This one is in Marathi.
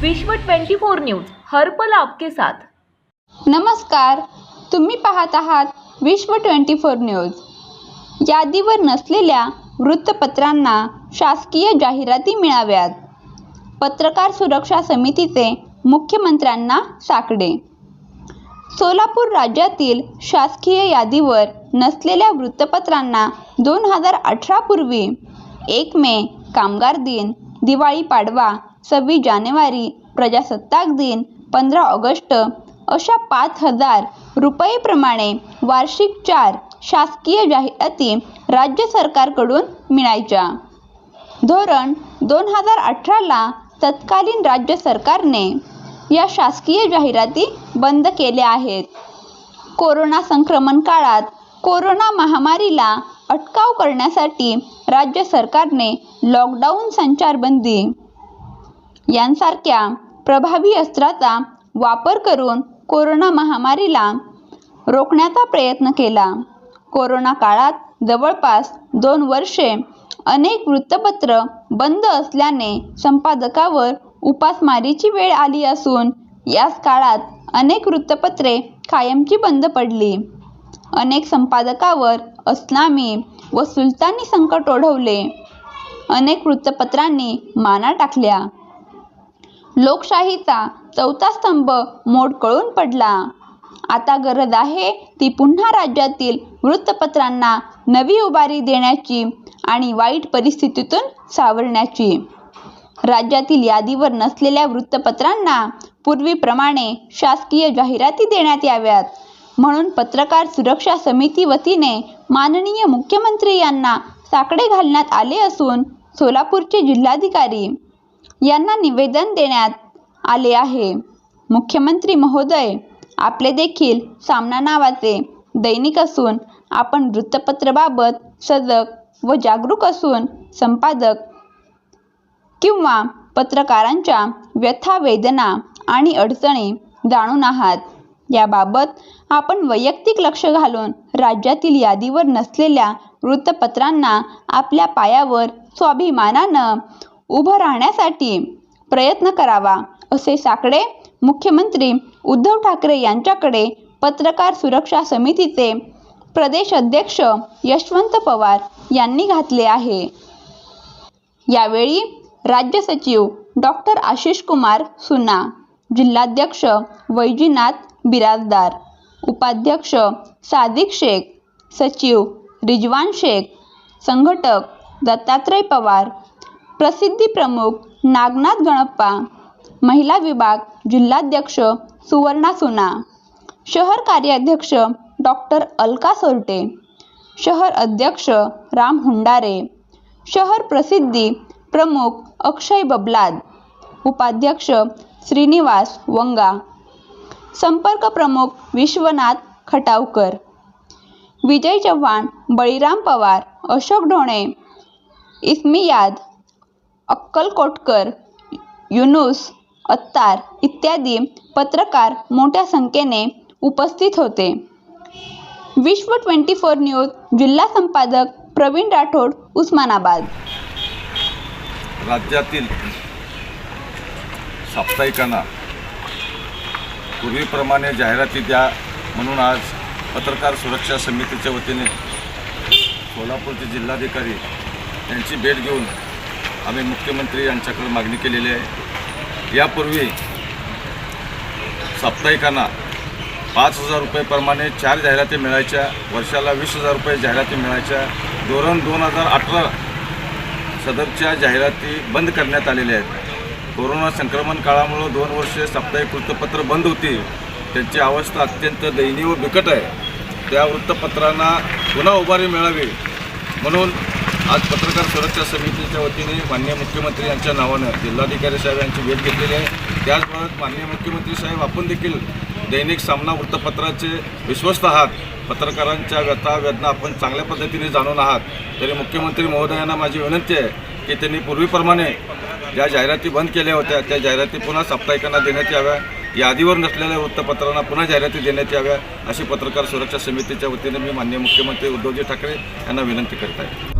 विश्व 24 न्यूज हर्पल आपके साथ. नमस्कार तुम्ही पाहत आहात विश्व ट्वेंटी फोर न्यूज. यादीवर नसलेल्या वृत्तपत्रांना शासकीय जाहिराती मिळाव्यात. पत्रकार सुरक्षा समितीचे मुख्यमंत्र्यांना साकडे. सोलापूर राज्यातील शासकीय यादीवर नसलेल्या वृत्तपत्रांना दोन हजार अठरापूर्वी एक मे कामगार दिन दिवाळी पाडवा सव्वीस जानेवारी प्रजासत्ताक दिन पंधरा ऑगस्ट. अशा पाच हजार रुपयेप्रमाणे वार्षिक चार शासकीय जाहिराती राज्य सरकारकडून मिळायच्या. धोरण दोन हजार अठराला तत्कालीन राज्य सरकारने या शासकीय जाहिराती बंद केल्या आहेत. कोरोना संक्रमण काळात कोरोना महामारीला अटकाव करण्यासाठी राज्य सरकारने लॉकडाऊन संचारबंदी यांसारख्या प्रभावी अस्त्राचा वापर करून कोरोना महामारीला रोखण्याचा प्रयत्न केला. कोरोना काळात जवळपास दोन वर्षे अनेक वृत्तपत्र बंद असल्याने संपादकावर उपासमारीची वेळ आली असून याच काळात अनेक वृत्तपत्रे कायमची बंद पडली. अनेक संपादकावर अस्लामी व सुलतानी संकट ओढवले. अनेक वृत्तपत्रांनी माना टाकल्या. लोकशाहीचा चौथा स्तंभ मोडकळून पडला. आता गरज आहे ती पुन्हा राज्यातील वृत्तपत्रांना नवी उभारी देण्याची आणि वाईट परिस्थितीतून सावरण्याची. राज्यातील यादीवर नसलेल्या वृत्तपत्रांना पूर्वीप्रमाणे शासकीय जाहिराती देण्यात याव्यात. म्हणून पत्रकार सुरक्षा समिती वतीने माननीय मुख्यमंत्री यांना साकडे घालण्यात आले असून सोलापूरचे जिल्हाधिकारी यांना निवेदन देण्यात आले आहे. मुख्यमंत्री महोदय आपले देखील सामना नावाचे दैनिक असून आपण वृत्तपत्राबाबत सजग व जागरूक असून संपादक किंवा पत्रकारांच्या व्यथा वेदना आणि अडचणी जाणून आहात. याबाबत आपण वैयक्तिक लक्ष घालून राज्यातील यादीवर नसलेल्या वृत्तपत्रांना आपल्या पायावर स्वाभिमानानं उभं राहण्यासाठी प्रयत्न करावा असे साकडे मुख्यमंत्री उद्धव ठाकरे यांच्याकडे पत्रकार सुरक्षा समितीचे प्रदेश अध्यक्ष यशवंत पवार यांनी घातले आहे. यावेळी राज्य सचिव डॉक्टर आशिष कुमार सुना जिल्हाध्यक्ष वैजीनाथ बिराजदार उपाध्यक्ष सादिक शेख सचिव रिजवान शेख संघटक दत्तात्रय पवार प्रसिद्धी प्रमुख नागनाथ गणप्पा महिला विभाग जिल्हाध्यक्ष सुवर्णा सुना शहर कार्याध्यक्ष डॉक्टर अलका सोरटे शहर अध्यक्ष राम हुंडारे शहर प्रसिद्धी प्रमुख अक्षय बबलाद उपाध्यक्ष श्रीनिवास वंगा संपर्क प्रमुख विश्वनाथ खटावकर विजय चव्हाण बळीराम पवार अशोक ढोणे इस्मियाद अक्कलकोटकर युनुस अत्तार इत्यादी पत्रकार मोठ्या संख्येने उपस्थित होते. विश्व ट्वेंटी फोर न्यूज जिल्हा संपादक प्रवीण राठोड उस्मानाबाद. राज्यातील साप्ताहिकांना पूर्वीप्रमाणे जाहिराती द्या म्हणून आज पत्रकार सुरक्षा समितीच्या वतीने कोल्हापूरचे जिल्हाधिकारी यांची भेट घेऊन आम्ही मुख्यमंत्री यांच्याकडे मागणी केलेली आहे. यापूर्वी साप्ताहिकांना पाच हजार रुपयेप्रमाणे चार जाहिराती मिळायच्या वर्षाला वीस हजार रुपये जाहिराती मिळायच्या. धोरण दोन हजार अठरा सदरच्या जाहिराती बंद करण्यात आलेल्या आहेत. कोरोना संक्रमण काळामुळं दोन वर्षे साप्ताहिक वृत्तपत्र बंद होती. त्यांची अवस्था अत्यंत दयनीय व बिकट आहे. त्या वृत्तपत्रांना पुन्हा उभारी मिळावी म्हणून आज पत्रकार सुरक्षा समितीच्या वतीने माननीय मुख्यमंत्री यांच्या नावानं जिल्हाधिकारी साहेब यांची भेट घेतलेली आहे. त्याचबरोबर माननीय मुख्यमंत्री साहेब आपण देखील दैनिक सामना वृत्तपत्राचे विश्वस्त आहात. पत्रकारांच्या व्यथा वेदना आपण चांगल्या पद्धतीने जाणून आहात. तरी मुख्यमंत्री महोदयांना माझी विनंती आहे की त्यांनी पूर्वीप्रमाणे ज्या जाहिराती बंद केल्या होत्या त्या जाहिराती पुन्हा साप्ताहिकांना देण्यात याव्या. यादीवर नसलेल्या वृत्तपत्रांना पुन्हा जाहिराती देण्यात याव्या अशी पत्रकार सुरक्षा समितीच्या वतीने मी माननीय मुख्यमंत्री उद्धवजी ठाकरे यांना विनंती करत आहे.